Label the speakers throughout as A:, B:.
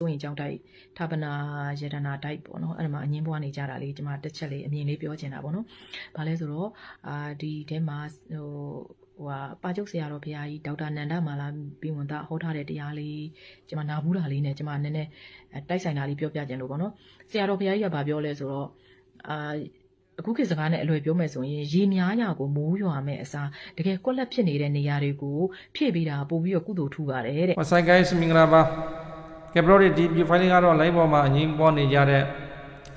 A: စိုးရင်ကြောင်းတိုက်ဌာပနာယတနာတိုက်ပေါ့နော်အဲ့ဒါမှာအငင်းပွားနေကြတာလေးကျွန်မတစ်ချက်လေးအမြင်လေးပြောချင်တာပေါ့နော်။ဘာလဲဆိုတော့အာဒီထဲမှာဟိုဟိုဟာပါကျုပ်ဆရာတော်ဘုရားကြီးဒေါက်တာနန္ဒမာလာပြီးဝန်သားဟောထားတဲ့တရားလေးကျွန်မနာဘူးတာလေးနဲ့ကျွန်မနည်းနည်းတိုက်ဆိုင်တာလေးပြောပြခြင်းလို့ပေါ့နော်။ဆရာတော်ဘုရားကြီးကဗာပြောလဲဆိုတော့အာအခုခေတ်စကားနဲ့အလွယ်ပြောမယ်ဆိုရင်ရေများညာကိုမိုးရွာမဲ့အစားတကယ်ကွက်လက်ဖြစ်နေတဲ့နေရာတွေကိုဖြည့်ပေးတာပို့ပြီးတော့ကုသိုလ်ထူပါတယ်တဲ့
B: ဟောဆိုင် guys မင်္ဂလာပါ ကဲဘရိုဒီဒီ view file ကတော့ live ပေါ်မှာအငင်းပေါ်နေကြတဲ့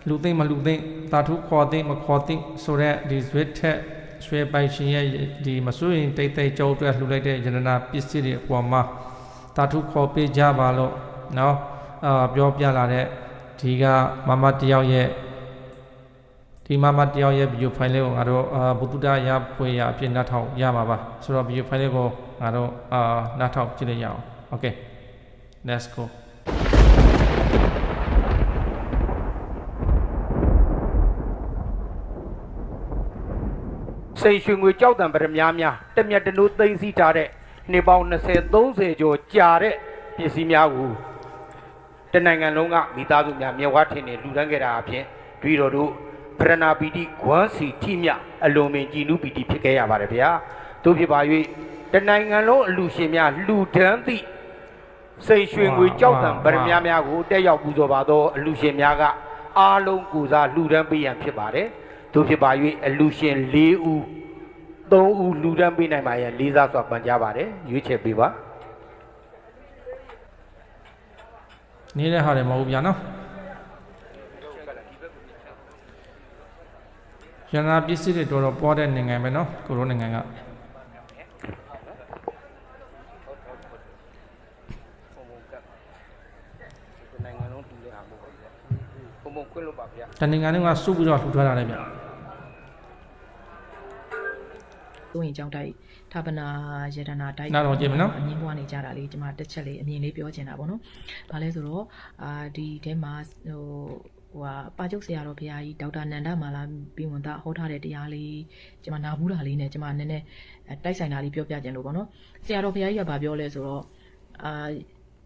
B: လူသိမ့်မလူသိမ့်တာထုခေါ်သိမ့်မခေါ်သိမ့်ဆိုတဲ့ဒီ switch ထက်ဆွဲပိုင်ရှင်ရဲ့ဒီမစိုးရင်တိတ်တိတ်ကြောအတွက်လှူလိုက်တဲ့ယန္တနာပစ္စည်းတွေအပေါ်မှာတာထုခေါ်ပေးကြပါလို့เนาะအာပြောပြလာတဲ့ဒီကမမတယောက်ရဲ့ဒီမမတယောက်ရဲ့ view file လေးကိုငါတို့အာဘုဒ္ဓရပွေရအဖြစ်နှတ်ထောင်ရမှာပါဆိုတော့ view file လေးကိုငါတို့အာနှတ်ထောင်ကြည့်လိုက်ရအောင် okay let's go
C: စိန်ရွှေငွေကြောက်တံပရမများများတမျက်တနိုးသိမ်းဆည်းထားတဲ့နေပေါင်း20 30ကျော်ကြာတဲ့ပစ္စည်းများကိုတနိုင်ငံလုံးကမိသားစုများမြဝထင်နေလူတန်းခဲ့တာအပြင်တွေ့တော်တို့ဗရဏာပီတိဂွမ်းစီထိမြအလွန်ပင်ကြည်နုပီတိဖြစ်ခဲ့ရပါတယ်ဗျာတို့ဖြစ်ပါ၍တနိုင်ငံလုံးအလူရှင်များလူဒန်းသည့်စိန်ရွှေငွေကြောက်တံပရမများများကိုတက်ရောက်ပူဇော်ပါသောအလူရှင်များကအားလုံးကိုစားလူဒန်းပေးရန်ဖြစ်ပါတယ် တို့ဖြစ်ပါ၍အလူရှင်၄ဦးသုံးဦးလူတန်းပေးနိုင်ပါရဲ့လေးစားစွာပန်ကြားပါတယ်ရွေးချယ်ပေးပါ
B: နေတဲ့ဟာတွေမဟုတ်ဗျာနော်ရန်နာပစ္စည်းတွေတော်တော်ပွားတဲ့နိုင်ငံပဲနော်ကိုရိုနိုင်ငံက
C: နိုင်ငံလုံးတူတဲ့ဟာမဟုတ်ဘူးဘုံဘုံခွင့်လို့ပါဗျာ
B: တနိုင်ငံလုံးကစုပြီးတော့လှူထားတာလေဗျာ
A: စိုးရင်ကြောင်းတိုက်ဌာပနာယတနာတိုက်
B: နားတော့ကြည့်မယ်နော်
A: အငင်းပွားနေကြတာလေးကျွန်မတစ်ချက်လေးအမြင်လေးပြောချင်တာပေါ့နော်။ဘာလဲဆိုတော့အာဒီထဲမှာဟိုဟိုဟာပါကျုပ်ဆရာတော်ဘုရားကြီးဒေါက်တာနန္ဒမာလာပြီးဝန်သားဟောထားတဲ့တရားလေးကျွန်မနာဘူးတာလေးနဲ့ကျွန်မနည်းနည်းတိုက်ဆိုင်တာလေးပြောပြခြင်းလို့ပေါ့နော်။ဆရာတော်ဘုရားကြီးကဗာပြောလဲဆိုတော့အာ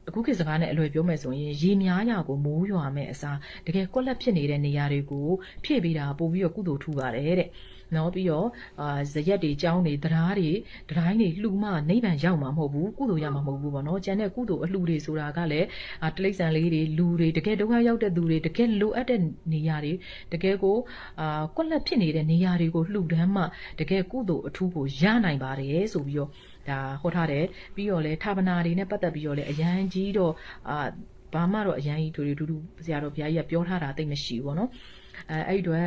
A: အခုခေတ်စကားနဲ့အလွယ်ပြောမယ်ဆိုရင်ရေများညာကိုမိုးရွာမဲ့အစားတကယ်ကွက်လက်ဖြစ်နေတဲ့နေရာတွေကိုဖြည့်ပေးတာပို့ပြီးတော့ကုသိုလ်ထူပါတယ်တဲ့။နော်ပြီးတော့အာဇရက်တွေကြောင်းတွေတရားတွေဒတိုင်းတွေလှူမှနိဗ္ဗာန်ရောက်မှာမဟုတ်ဘူးကုသိုလ်ရမှာမဟုတ်ဘူးပေါ့နော်။ကျန်တဲ့ကုသိုလ်အလှူတွေဆိုတာကလည်းအာတိရစ္ဆာန်လေးတွေလူတွေတကယ်ဒုက္ခရောက်တဲ့သူတွေတကယ်လိုအပ်တဲ့နေရာတွေတကယ်ကိုအာကွက်လက်ဖြစ်နေတဲ့နေရာတွေကိုလှူဒန်းမှတကယ်ကုသိုလ်အထူးကိုရနိုင်ပါတယ်ဆိုပြီးတော့ ဒါဟောထားတယ်ပြီးတော့လဲဌာပနာတွေနဲ့ပတ်သက်ပြီးတော့လဲအရန်ကြီးတော့အာဘာမှတော့အရန်ကြီးတို့တွေဒူးဒူးဆရာတော်ဘုရားကြီးကပြောထားတာသိမရှိဘူးပေါ့နော်အဲအဲ့ဒီတော့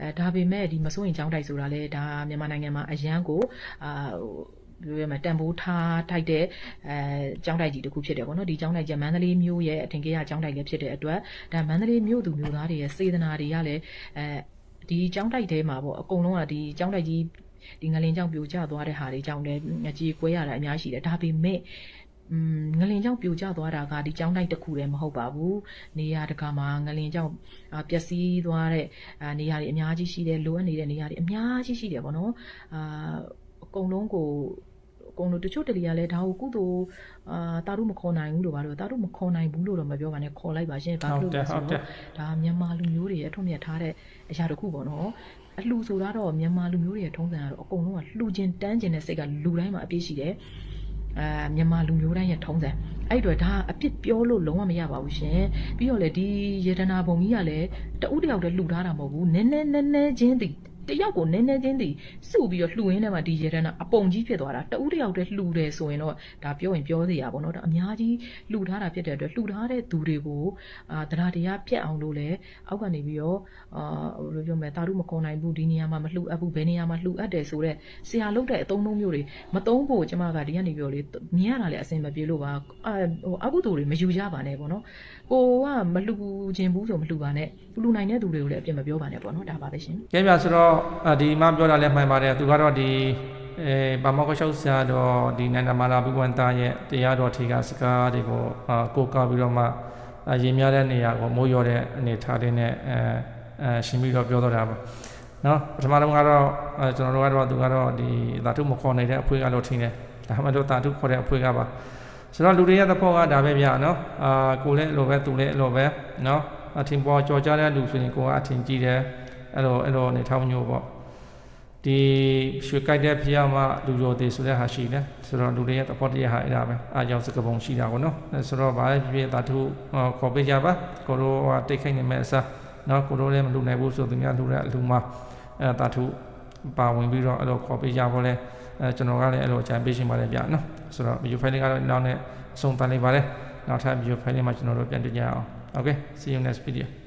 A: အဲဒါပေမဲ့ဒီမစိုးရင်ချောင်းတိုက်ဆိုတာလဲဒါမြန်မာနိုင်ငံမှာအရန်ကိုအာဟိုပြောရမယ်တန်ဖိုးထားထိုက်တဲ့အဲကျောင်းတိုက်ကြီးတစ်ခုဖြစ်တယ်ပေါ့နော်ဒီကျောင်းတိုက်ကြီးကမန္တလေးမြို့ရဲ့အထင်ကြီးရကျောင်းတိုက်လည်းဖြစ်တဲ့အတွက်ဒါမန္တလေးမြို့သူမြို့သားတွေရဲ့စေတနာတွေကလည်းအဲဒီကျောင်းတိုက်ထဲမှာပေါ့အကုန်လုံးကဒီကျောင်းတိုက်ကြီး ဒီငလင်ကြောင့်ပြိုကျသွားတဲ့ဟာတွေကြောင့်လည်းအကြီးကွဲရတာအများရှိတယ်ဒါပေမဲ့อืมငလင်ကြောင့်ပြိုကျသွားတာကဒီကျောင်းတိုက်တစ်ခုတည်းမဟုတ်ပါဘူးနေရာတကာမှာငလင်ကြောင့်အာပျက်စီးသွားတဲ့အာနေရာတွေအများကြီးရှိတယ်လိုအပ်နေတဲ့နေရာတွေအများကြီးရှိတယ်ပေါ့နော်အာအကုန်လုံးကိုအ ကုန်လုံးတချို့တလီကလည်းဒါကိုကုသိုလ်အာတာတို့မခေါ်နိုင်ဘူးလို့ပါတော့တာတို့မခေါ်နိုင်ဘူးလို့တော့မပြောပါနဲ့ခေါ်လိုက်ပါရှင်ဘာလို့လဲဆိုတော့ဒါမြန်မာလူမျိုးတွေရဲ့အထွတ်မြတ်ထားတဲ့အရာတစ်ခုပေါ့နော်အလှဆိုတာတော့မြန်မာလူမျိုးတွေရဲ့ထုံးစံကတော့အကုန်လုံးကလှူခြင်းတန်းခြင်းတဲ့စိတ်ကလူတိုင်းမှာအပြည့်ရှိတယ်အာမြန်မာလူမျိုးတိုင်းရဲ့ထုံးစံအဲ့အတော့ဒါအပြစ်ပြောလို့လုံးဝမရပါဘူးရှင်ပြီးတော့လေဒီယေဒနာဘုံကြီးကလည်းတဦးတယောက်တည်းလှူထားတာမဟုတ်ဘူးနည်းနည်းနည်းနည်းချင်းတည် တယောက်ကိုနည်းနည်းချင်းတည်စုပြီးတော့လှူရင်းထဲမှာဒီယေဒနာအပုံကြီးဖြစ်သွားတာတဦးတယောက်တည်းလှူတယ်ဆိုရင်တော့ဒါပြောရင်ပြောစရာပေါ့နော်ဒါအများကြီးလှူထားတာဖြစ်တဲ့အတွက်လှူထားတဲ့သူတွေကိုအာတရားတရားပြတ်အောင်လို့လဲအောက်ကနေပြီးတော့အာဘယ်လိုပြောမလဲတာတို့မခေါ်နိုင်ဘူးဒီနေရာမှာမလှူအပ်ဘူးဘယ်နေရာမှာလှူအပ်တယ်ဆိုတော့ဆရာလုပ်တဲ့အသုံးနှုန်းမျိုးတွေမသုံးဖို့ကျမကဒီကနေပြောလေမြင်ရတာလည်းအဆင်မပြေလို့ပါအာဟိုအကုသိုလ်တွေမယူကြပါနဲ့ပေါ့နော်ကိုကမလှူခြင်းဘူးဆိုမလှူပါနဲ့လှူနိုင်တဲ့သူတွေကိုလည်းအပြစ်မပြောပါနဲ့ပေါ့နော်ဒါပါပဲရှင်
B: ကဲဗျာဆိုတော့အာဒီမှပြောတာလည်းမှန်ပါတယ်သူကတော့ဒီအဲဘာမောကရှောက်ဆရာတော်ဒီနန္ဒမာလာဘုဝန်သားရဲ့တရားတော်ထေကစကားတွေကိုအာကိုးကားပြီးတော့မှအာရင်များတဲ့နေရာကိုမိုးရောတဲ့အနေထားတွေနဲ့အဲအဲရှင်းပြီးတော့ပြောတော့တာပါနော်ပထမတော့ကတော့အဲကျွန်တော်တို့ကတော့သူကတော့ဒီဓာတုမခေါ်နိုင်တဲ့အဖွေးကလို့ထင်တယ်ဒါမှမဟုတ်ဓာတုခေါ်တဲ့အဖွေးကပါဆိုတော့လူတွေရဲ့သဘောကဒါပဲဗျာနော်အာကိုလည်းအဲ့လိုပဲသူလည်းအဲ့လိုပဲနော်အထင်ပေါ်ကြော်ကြတဲ့လူဆိုရင်ကိုကအထင်ကြီးတယ် အဲ့လိုအဲ့လိုနေထောင်းမျိုးပေါ့ဒီရွှေကြိုက်တဲ့ဖျားမှလူရိုသေးဆိုတဲ့ဟာရှိတယ်ဆိုတော့လူတွေရဲ့သဘောတရားဟာအဲ့ဒါပဲအားကြောင့်စကပုံရှိတာကိုနော်အဲ့ဆိုတော့ဗာလဲပြည့်တာသူခေါ်ပေးကြပါကိုတို့ကတိတ်ခိုင်နေမဲ့အစားနော်ကိုတို့လည်းမလူနိုင်ဘူးဆိုသူများလူတဲ့အလူမှာအဲ့တာသူပါဝင်ပြီးတော့အဲ့လိုခေါ်ပေးကြဖို့လဲအဲကျွန်တော်ကလည်းအဲ့လိုအကြံပေးရှင်ပါတယ်ဗျာနော်ဆိုတော့ video file ကတော့နောက်နဲ့အဆုံးသတ်လိုက်ပါတယ်နောက်ထပ် video file မှာကျွန်တော်တို့ပြန်တွေ့ကြအောင် okay see you next video